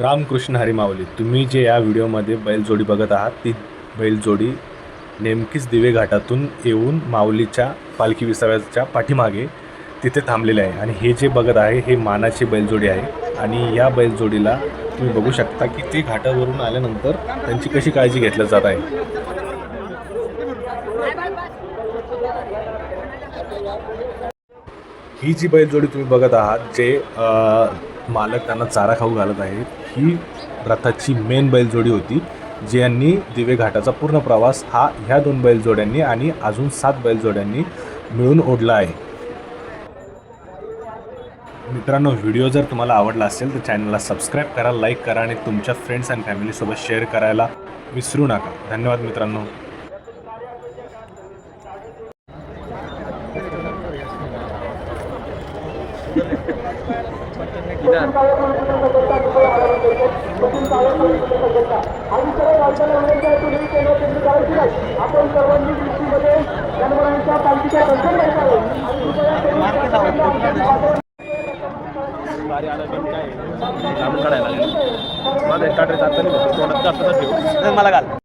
रामकृष्ण हरी माऊली तुम्ही जे या व्हिडिओमध्ये बैलजोडी बघत आहात ती बैलजोडी नेमकीच दिवे घाटातून येऊन माऊलीच्या पालखी विसाव्याच्या पाठीमागे तिथे थांबलेले आहे. आणि हे जे बघत आहे हे मानाची बैलजोडी आहे. आणि या बैलजोडीला तुम्ही बघू शकता की ते घाटावरून आल्यानंतर त्यांची कशी काळजी घेतली जात आहे. ही जी बैलजोडी तुम्ही बघत आहात जे मालक त्यांना चारा खाऊ घालत आहेत. ही रथाची मेन बैलजोडी होती ज्यांनी दिवे घाटाचा पूर्ण प्रवास हा ह्या दोन बैलजोड्यांनी आणि अजून सात बैलजोड्यांनी मिळून ओढला आहे. मित्रांनो व्हिडिओ जर तुम्हाला आवडला असेल तर चॅनलला सबस्क्राईब करा लाईक करा आणि तुमच्या फ्रेंड्स अँड फॅमिलीसोबत शेअर करायला विसरू नका. धन्यवाद मित्रांनो. आपण सर्वांनी दृष्टीमध्ये जनावरांच्या पालखीच्या दर्शन घ्यायचं मला घाल.